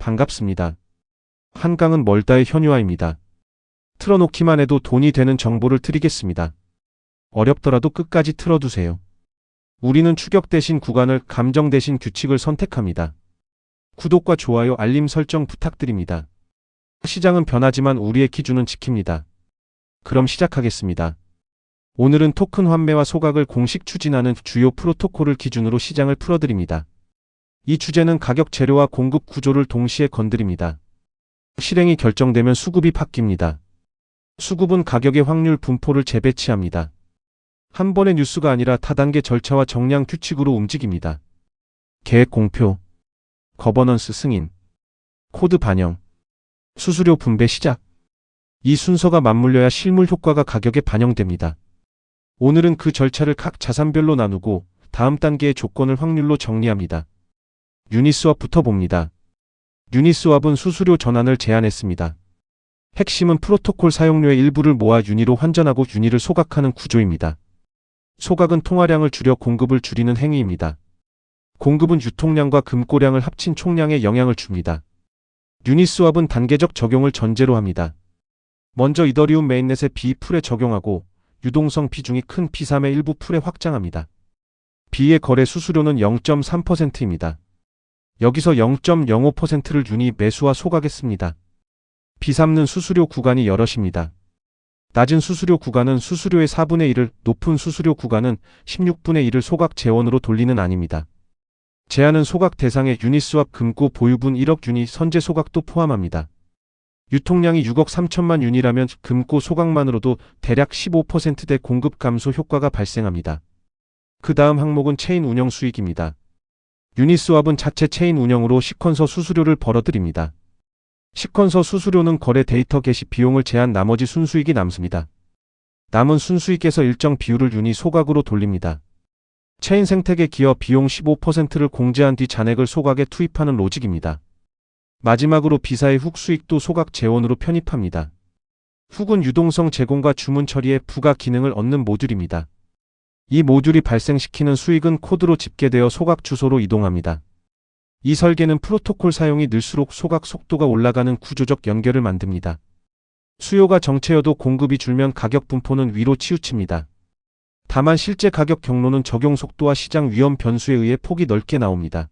반갑습니다. 한강은 멀다의 현유아입니다. 틀어놓기만 해도 돈이 되는 정보를 드리겠습니다. 어렵더라도 끝까지 틀어두세요. 우리는 추격 대신 구간을 감정 대신 규칙을 선택합니다. 구독과 좋아요 알림 설정 부탁드립니다. 시장은 변하지만 우리의 기준은 지킵니다. 그럼 시작하겠습니다. 오늘은 토큰 환매와 소각을 공식 추진하는 주요 프로토콜을 기준으로 시장을 풀어드립니다. 이 주제는 가격 재료와 공급 구조를 동시에 건드립니다. 실행이 결정되면 수급이 바뀝니다. 수급은 가격의 확률 분포를 재배치합니다. 한 번의 뉴스가 아니라 다단계 절차와 정량 규칙으로 움직입니다. 계획 공표, 거버넌스 승인, 코드 반영, 수수료 분배 시작. 이 순서가 맞물려야 실물 효과가 가격에 반영됩니다. 오늘은 그 절차를 각 자산별로 나누고 다음 단계의 조건을 확률로 정리합니다. 유니스왑부터 봅니다. 유니스왑은 수수료 전환을 제한했습니다. 핵심은 프로토콜 사용료의 일부를 모아 유니로 환전하고 유니를 소각하는 구조입니다. 소각은 통화량을 줄여 공급을 줄이는 행위입니다. 공급은 유통량과 금고량을 합친 총량에 영향을 줍니다. 유니스왑은 단계적 적용을 전제로 합니다. 먼저 이더리움 메인넷의 B 풀에 적용하고 유동성 비중이 큰 P3의 일부 풀에 확장합니다. B의 거래 수수료는 0.3%입니다. 여기서 0.05%를 유니 매수와 소각했습니다. B3는 수수료 구간이 여럿입니다. 낮은 수수료 구간은 수수료의 4분의 1을, 높은 수수료 구간은 16분의 1을 소각 재원으로 돌리는 안입니다. 제한은 소각 대상의 유니스왑 금고 보유분 1억 유니 선제 소각도 포함합니다. 유통량이 6억 3천만 유니라면 금고 소각만으로도 대략 15%대 공급 감소 효과가 발생합니다. 그 다음 항목은 체인 운영 수익입니다. 유니스왑은 자체 체인 운영으로 시퀀서 수수료를 벌어들입니다. 시퀀서 수수료는 거래 데이터 게시 비용을 제한 나머지 순수익이 남습니다. 남은 순수익에서 일정 비율을 유니 소각으로 돌립니다. 체인 생태계 기업 비용 15%를 공제한 뒤 잔액을 소각에 투입하는 로직입니다. 마지막으로 비사의 훅 수익도 소각 재원으로 편입합니다. 훅은 유동성 제공과 주문 처리에 부가 기능을 얻는 모듈입니다. 이 모듈이 발생시키는 수익은 코드로 집계되어 소각 주소로 이동합니다. 이 설계는 프로토콜 사용이 늘수록 소각 속도가 올라가는 구조적 연결을 만듭니다. 수요가 정체여도 공급이 줄면 가격 분포는 위로 치우칩니다. 다만 실제 가격 경로는 적용 속도와 시장 위험 변수에 의해 폭이 넓게 나옵니다.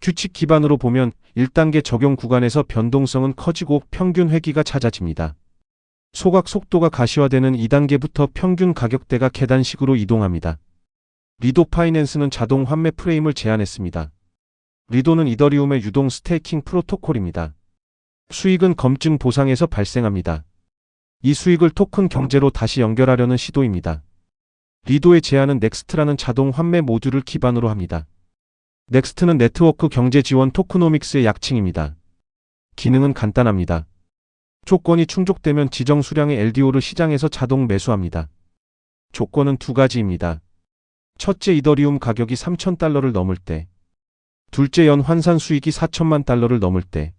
규칙 기반으로 보면 1단계 적용 구간에서 변동성은 커지고 평균 회기가 잦아집니다. 소각 속도가 가시화되는 2단계부터 평균 가격대가 계단식으로 이동합니다. 리도 파이낸스는 자동 환매 프레임을 제안했습니다. 리도는 이더리움의 유동 스테이킹 프로토콜입니다. 수익은 검증 보상에서 발생합니다. 이 수익을 토큰 경제로 다시 연결하려는 시도입니다. 리도의 제안은 넥스트라는 자동 환매 모듈을 기반으로 합니다. 넥스트는 네트워크 경제 지원 토크노믹스의 약칭입니다. 기능은 간단합니다. 조건이 충족되면 지정 수량의 LDO를 시장에서 자동 매수합니다. 조건은 두 가지입니다. 첫째 이더리움 가격이 3,000달러를 넘을 때, 둘째 연 환산 수익이 4천만 달러를 넘을 때,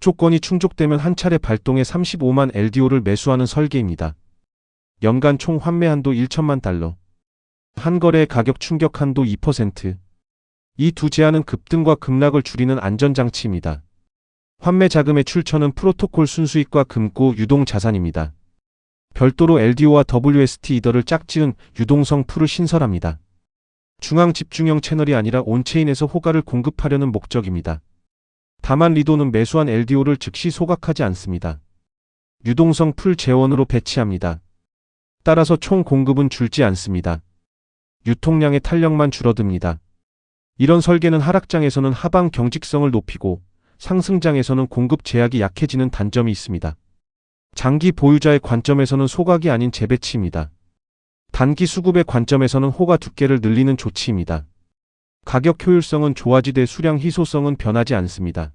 조건이 충족되면 한 차례 발동해 35만 LDO를 매수하는 설계입니다. 연간 총 환매 한도 1천만 달러, 한 거래의 가격 충격 한도 2%, 이 두 제한은 급등과 급락을 줄이는 안전장치입니다. 환매 자금의 출처는 프로토콜 순수익과 금고 유동 자산입니다. 별도로 LDO와 WST 이더를 짝지은 유동성 풀을 신설합니다. 중앙 집중형 채널이 아니라 온체인에서 호가를 공급하려는 목적입니다. 다만 리도는 매수한 LDO를 즉시 소각하지 않습니다. 유동성 풀 재원으로 배치합니다. 따라서 총 공급은 줄지 않습니다. 유통량의 탄력만 줄어듭니다. 이런 설계는 하락장에서는 하방 경직성을 높이고 상승장에서는 공급 제약이 약해지는 단점이 있습니다. 장기 보유자의 관점에서는 소각이 아닌 재배치입니다. 단기 수급의 관점에서는 호가 두께를 늘리는 조치입니다. 가격 효율성은 좋아지되 수량 희소성은 변하지 않습니다.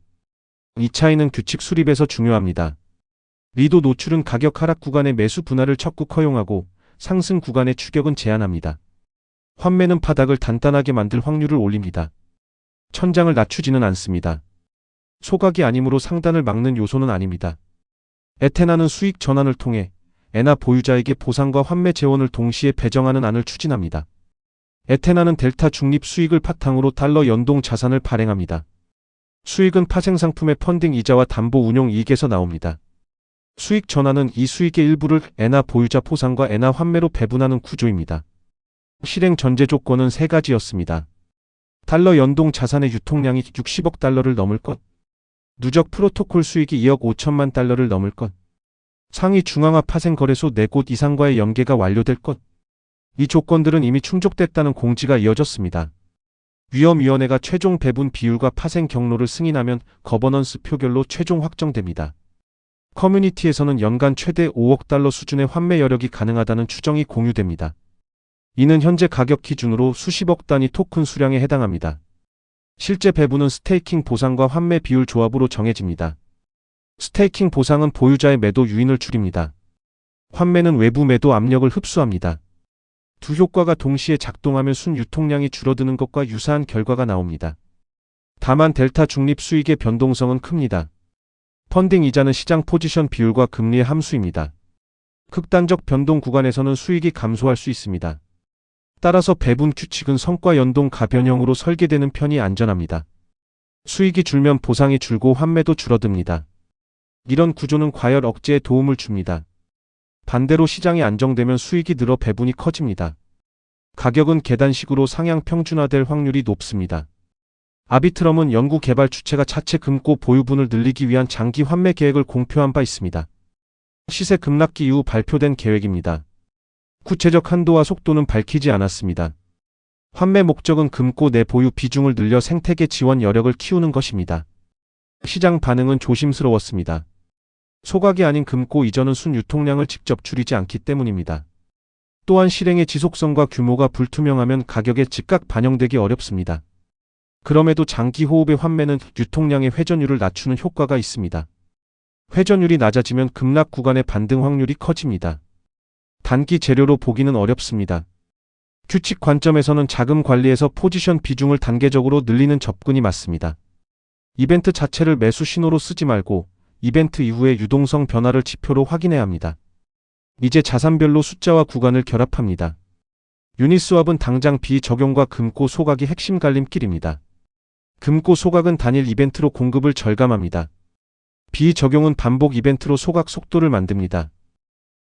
이 차이는 규칙 수립에서 중요합니다. 리도 노출은 가격 하락 구간의 매수 분할을 적극 허용하고 상승 구간의 추격은 제한합니다. 환매는 바닥을 단단하게 만들 확률을 올립니다. 천장을 낮추지는 않습니다. 소각이 아니므로 상단을 막는 요소는 아닙니다. 에테나는 수익 전환을 통해 에나 보유자에게 보상과 환매 재원을 동시에 배정하는 안을 추진합니다. 에테나는 델타 중립 수익을 바탕으로 달러 연동 자산을 발행합니다. 수익은 파생 상품의 펀딩 이자와 담보 운용 이익에서 나옵니다. 수익 전환은 이 수익의 일부를 엔화 보유자 포상과 엔화 환매로 배분하는 구조입니다. 실행 전제 조건은 세 가지였습니다. 달러 연동 자산의 유통량이 60억 달러를 넘을 것. 누적 프로토콜 수익이 2억 5천만 달러를 넘을 것. 상위 중앙화 파생 거래소 4곳 이상과의 연계가 완료될 것. 이 조건들은 이미 충족됐다는 공지가 이어졌습니다. 위험위원회가 최종 배분 비율과 파생 경로를 승인하면 거버넌스 표결로 최종 확정됩니다. 커뮤니티에서는 연간 최대 5억 달러 수준의 환매 여력이 가능하다는 추정이 공유됩니다. 이는 현재 가격 기준으로 수십억 단위 토큰 수량에 해당합니다. 실제 배분은 스테이킹 보상과 환매 비율 조합으로 정해집니다. 스테이킹 보상은 보유자의 매도 유인을 줄입니다. 환매는 외부 매도 압력을 흡수합니다. 두 효과가 동시에 작동하면 순 유통량이 줄어드는 것과 유사한 결과가 나옵니다. 다만 델타 중립 수익의 변동성은 큽니다. 펀딩 이자는 시장 포지션 비율과 금리의 함수입니다. 극단적 변동 구간에서는 수익이 감소할 수 있습니다. 따라서 배분 규칙은 성과 연동 가변형으로 설계되는 편이 안전합니다. 수익이 줄면 보상이 줄고 환매도 줄어듭니다. 이런 구조는 과열 억제에 도움을 줍니다. 반대로 시장이 안정되면 수익이 늘어 배분이 커집니다. 가격은 계단식으로 상향 평준화될 확률이 높습니다. 아비트럼은 연구 개발 주체가 차체 금고 보유분을 늘리기 위한 장기 환매 계획을 공표한 바 있습니다. 시세 급락기 이후 발표된 계획입니다. 구체적 한도와 속도는 밝히지 않았습니다. 환매 목적은 금고 내 보유 비중을 늘려 생태계 지원 여력을 키우는 것입니다. 시장 반응은 조심스러웠습니다. 소각이 아닌 금고 이전은 순 유통량을 직접 줄이지 않기 때문입니다. 또한 실행의 지속성과 규모가 불투명하면 가격에 즉각 반영되기 어렵습니다. 그럼에도 장기 호흡의 환매는 유통량의 회전율을 낮추는 효과가 있습니다. 회전율이 낮아지면 급락 구간의 반등 확률이 커집니다. 단기 재료로 보기는 어렵습니다. 규칙 관점에서는 자금 관리에서 포지션 비중을 단계적으로 늘리는 접근이 맞습니다. 이벤트 자체를 매수 신호로 쓰지 말고 이벤트 이후의 유동성 변화를 지표로 확인해야 합니다. 이제 자산별로 숫자와 구간을 결합합니다. 유니스왑은 당장 비적용과 금고 소각이 핵심 갈림길입니다. 금고 소각은 단일 이벤트로 공급을 절감합니다. 비적용은 반복 이벤트로 소각 속도를 만듭니다.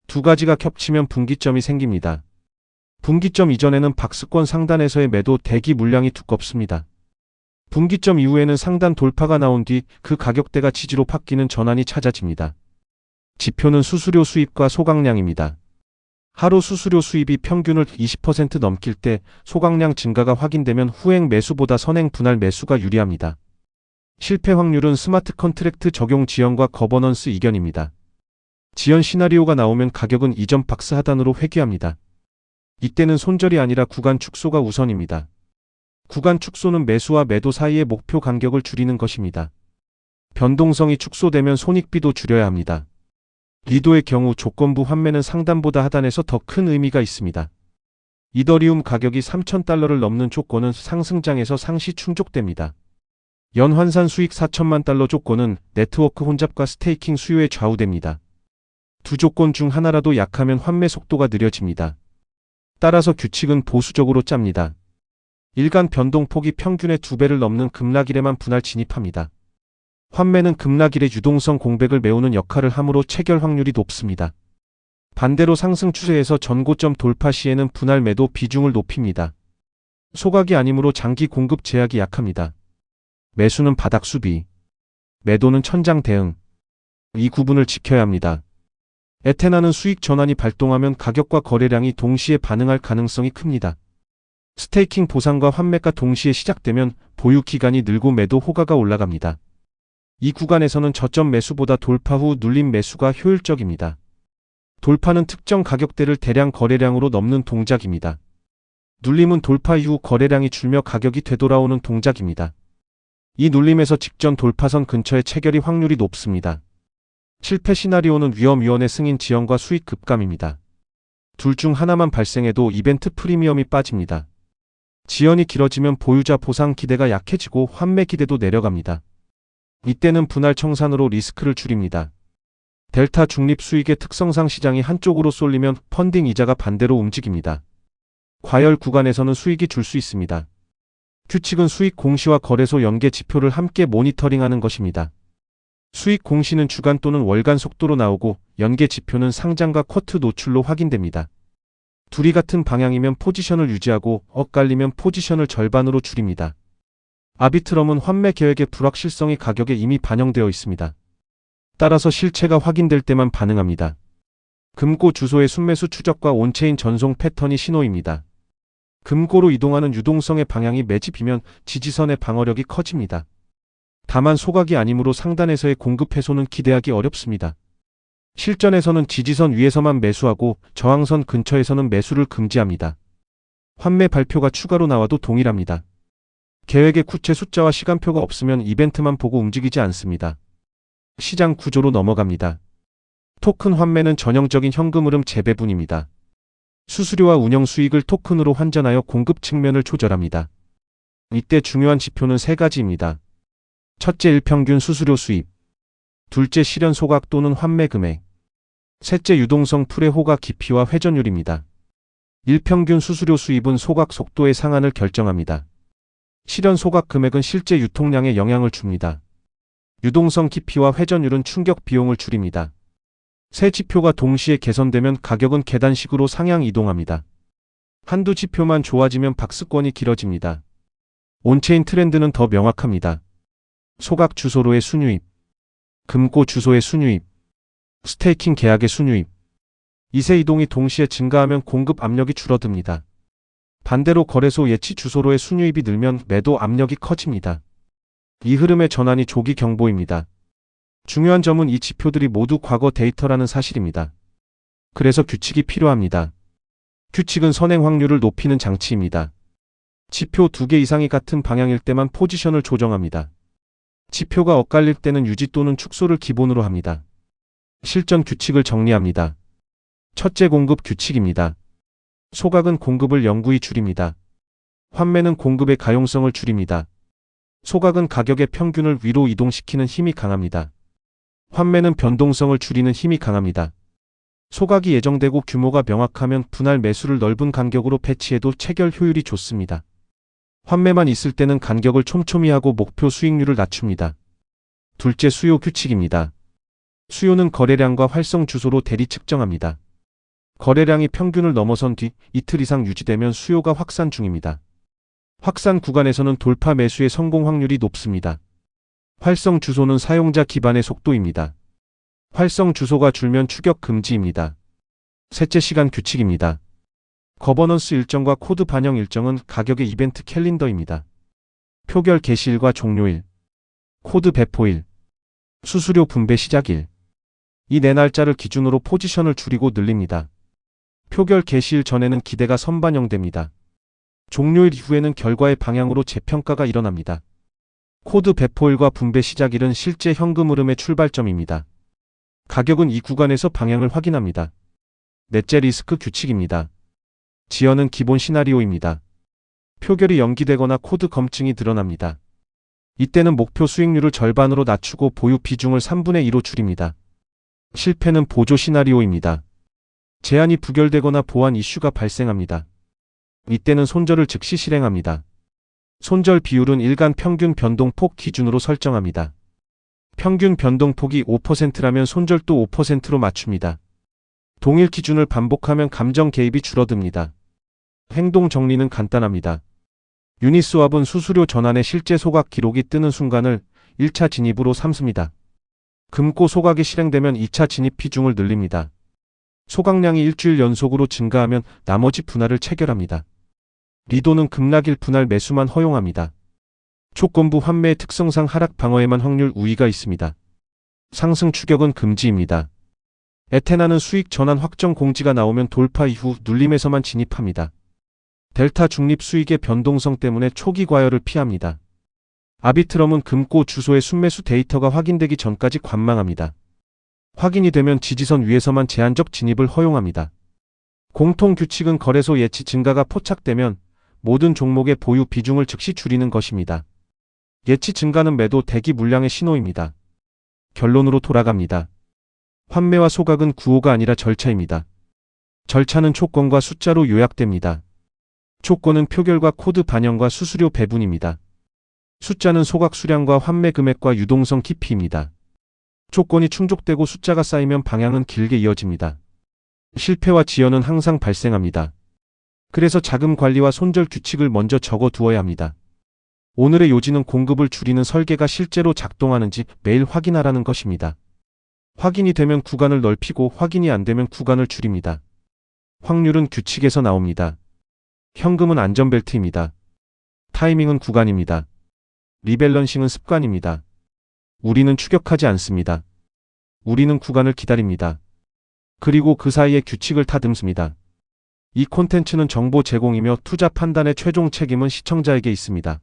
두 가지가 겹치면 분기점이 생깁니다. 분기점 이전에는 박스권 상단에서의 매도 대기 물량이 두껍습니다. 분기점 이후에는 상단 돌파가 나온 뒤 그 가격대가 지지로 바뀌는 전환이 찾아집니다. 지표는 수수료 수입과 소각량입니다. 하루 수수료 수입이 평균을 20% 넘길 때 소각량 증가가 확인되면 후행 매수보다 선행 분할 매수가 유리합니다. 실패 확률은 스마트 컨트랙트 적용 지연과 거버넌스 이견입니다. 지연 시나리오가 나오면 가격은 이전 박스 하단으로 회귀합니다. 이때는 손절이 아니라 구간 축소가 우선입니다. 구간 축소는 매수와 매도 사이의 목표 간격을 줄이는 것입니다. 변동성이 축소되면 손익비도 줄여야 합니다. 리도의 경우 조건부 환매는 상단보다 하단에서 더 큰 의미가 있습니다. 이더리움 가격이 3,000달러를 넘는 조건은 상승장에서 상시 충족됩니다. 연환산 수익 4천만 달러 조건은 네트워크 혼잡과 스테이킹 수요에 좌우됩니다. 두 조건 중 하나라도 약하면 환매 속도가 느려집니다. 따라서 규칙은 보수적으로 짭니다. 일간 변동폭이 평균의 두 배를 넘는 급락일에만 분할 진입합니다. 환매는 급락일의 유동성 공백을 메우는 역할을 하므로 체결 확률이 높습니다. 반대로 상승 추세에서 전고점 돌파 시에는 분할 매도 비중을 높입니다. 소각이 아니므로 장기 공급 제약이 약합니다. 매수는 바닥 수비, 매도는 천장 대응. 이 구분을 지켜야 합니다. 에테나는 수익 전환이 발동하면 가격과 거래량이 동시에 반응할 가능성이 큽니다. 스테이킹 보상과 환매가 동시에 시작되면 보유 기간이 늘고 매도 호가가 올라갑니다. 이 구간에서는 저점 매수보다 돌파 후 눌림 매수가 효율적입니다. 돌파는 특정 가격대를 대량 거래량으로 넘는 동작입니다. 눌림은 돌파 이후 거래량이 줄며 가격이 되돌아오는 동작입니다. 이 눌림에서 직전 돌파선 근처의 체결이 확률이 높습니다. 실패 시나리오는 위험위원회 승인 지연과 수익 급감입니다. 둘 중 하나만 발생해도 이벤트 프리미엄이 빠집니다. 지연이 길어지면 보유자 보상 기대가 약해지고 환매 기대도 내려갑니다. 이때는 분할 청산으로 리스크를 줄입니다. 델타 중립 수익의 특성상 시장이 한쪽으로 쏠리면 펀딩 이자가 반대로 움직입니다. 과열 구간에서는 수익이 줄 수 있습니다. 규칙은 수익 공시와 거래소 연계 지표를 함께 모니터링하는 것입니다. 수익 공시는 주간 또는 월간 속도로 나오고 연계 지표는 상장과 쿼트 노출로 확인됩니다. 둘이 같은 방향이면 포지션을 유지하고 엇갈리면 포지션을 절반으로 줄입니다. 아비트럼은 환매 계획의 불확실성이 가격에 이미 반영되어 있습니다. 따라서 실체가 확인될 때만 반응합니다. 금고 주소의 순매수 추적과 온체인 전송 패턴이 신호입니다. 금고로 이동하는 유동성의 방향이 매집이면 지지선의 방어력이 커집니다. 다만 소각이 아니므로 상단에서의 공급 해소는 기대하기 어렵습니다. 실전에서는 지지선 위에서만 매수하고 저항선 근처에서는 매수를 금지합니다. 환매 발표가 추가로 나와도 동일합니다. 계획의 구체 숫자와 시간표가 없으면 이벤트만 보고 움직이지 않습니다. 시장 구조로 넘어갑니다. 토큰 환매는 전형적인 현금 흐름 재배분입니다. 수수료와 운영 수익을 토큰으로 환전하여 공급 측면을 조절합니다. 이때 중요한 지표는 세 가지입니다. 첫째 일평균 수수료 수입, 둘째 실현 소각 또는 환매 금액, 셋째 유동성 풀의 호각 깊이와 회전율입니다. 일평균 수수료 수입은 소각 속도의 상한을 결정합니다. 실현 소각 금액은 실제 유통량에 영향을 줍니다. 유동성 깊이와 회전율은 충격 비용을 줄입니다. 세 지표가 동시에 개선되면 가격은 계단식으로 상향 이동합니다. 한두 지표만 좋아지면 박스권이 길어집니다. 온체인 트렌드는 더 명확합니다. 소각 주소로의 순유입, 금고 주소의 순유입, 스테이킹 계약의 순유입. 이세 이동이 동시에 증가하면 공급 압력이 줄어듭니다. 반대로 거래소 예치 주소로의 순유입이 늘면 매도 압력이 커집니다. 이 흐름의 전환이 조기 경보입니다. 중요한 점은 이 지표들이 모두 과거 데이터라는 사실입니다. 그래서 규칙이 필요합니다. 규칙은 선행 확률을 높이는 장치입니다. 지표 두 개 이상이 같은 방향일 때만 포지션을 조정합니다. 지표가 엇갈릴 때는 유지 또는 축소를 기본으로 합니다. 실전 규칙을 정리합니다. 첫째 공급 규칙입니다. 소각은 공급을 영구히 줄입니다. 환매는 공급의 가용성을 줄입니다. 소각은 가격의 평균을 위로 이동시키는 힘이 강합니다. 환매는 변동성을 줄이는 힘이 강합니다. 소각이 예정되고 규모가 명확하면 분할 매수를 넓은 간격으로 배치해도 체결 효율이 좋습니다. 환매만 있을 때는 간격을 촘촘히 하고 목표 수익률을 낮춥니다. 둘째 수요 규칙입니다. 수요는 거래량과 활성 주소로 대리 측정합니다. 거래량이 평균을 넘어선 뒤 이틀 이상 유지되면 수요가 확산 중입니다. 확산 구간에서는 돌파 매수의 성공 확률이 높습니다. 활성 주소는 사용자 기반의 속도입니다. 활성 주소가 줄면 추격 금지입니다. 셋째 시간 규칙입니다. 거버넌스 일정과 코드 반영 일정은 가격의 이벤트 캘린더입니다. 표결 개시일과 종료일, 코드 배포일, 수수료 분배 시작일. 이 네 날짜를 기준으로 포지션을 줄이고 늘립니다. 표결 개시일 전에는 기대가 선반영됩니다. 종료일 이후에는 결과의 방향으로 재평가가 일어납니다. 코드 배포일과 분배 시작일은 실제 현금 흐름의 출발점입니다. 가격은 이 구간에서 방향을 확인합니다. 넷째 리스크 규칙입니다. 지연은 기본 시나리오입니다. 표결이 연기되거나 코드 검증이 드러납니다. 이때는 목표 수익률을 절반으로 낮추고 보유 비중을 3분의 2로 줄입니다. 실패는 보조 시나리오입니다. 제한이 부결되거나 보안 이슈가 발생합니다. 이때는 손절을 즉시 실행합니다. 손절 비율은 일간 평균 변동폭 기준으로 설정합니다. 평균 변동폭이 5%라면 손절도 5%로 맞춥니다. 동일 기준을 반복하면 감정 개입이 줄어듭니다. 행동 정리는 간단합니다. 유니스왑은 수수료 전환의 실제 소각 기록이 뜨는 순간을 1차 진입으로 삼습니다. 금고 소각이 실행되면 2차 진입 비중을 늘립니다. 소각량이 일주일 연속으로 증가하면 나머지 분할을 체결합니다. 리도는 급락일 분할 매수만 허용합니다. 조건부 환매의 특성상 하락 방어에만 확률 우위가 있습니다. 상승 추격은 금지입니다. 에테나는 수익 전환 확정 공지가 나오면 돌파 이후 눌림에서만 진입합니다. 델타 중립 수익의 변동성 때문에 초기 과열을 피합니다. 아비트럼은 금고 주소의 순매수 데이터가 확인되기 전까지 관망합니다. 확인이 되면 지지선 위에서만 제한적 진입을 허용합니다. 공통 규칙은 거래소 예치 증가가 포착되면 모든 종목의 보유 비중을 즉시 줄이는 것입니다. 예치 증가는 매도 대기 물량의 신호입니다. 결론으로 돌아갑니다. 환매와 소각은 구호가 아니라 절차입니다. 절차는 조건과 숫자로 요약됩니다. 조건은 표결과 코드 반영과 수수료 배분입니다. 숫자는 소각 수량과 환매 금액과 유동성 깊이입니다. 조건이 충족되고 숫자가 쌓이면 방향은 길게 이어집니다. 실패와 지연은 항상 발생합니다. 그래서 자금 관리와 손절 규칙을 먼저 적어 두어야 합니다. 오늘의 요지는 공급을 줄이는 설계가 실제로 작동하는지 매일 확인하라는 것입니다. 확인이 되면 구간을 넓히고 확인이 안 되면 구간을 줄입니다. 확률은 규칙에서 나옵니다. 현금은 안전벨트입니다. 타이밍은 구간입니다. 리밸런싱은 습관입니다. 우리는 추격하지 않습니다. 우리는 구간을 기다립니다. 그리고 그 사이에 규칙을 타듬습니다. 이 콘텐츠는 정보 제공이며 투자 판단의 최종 책임은 시청자에게 있습니다.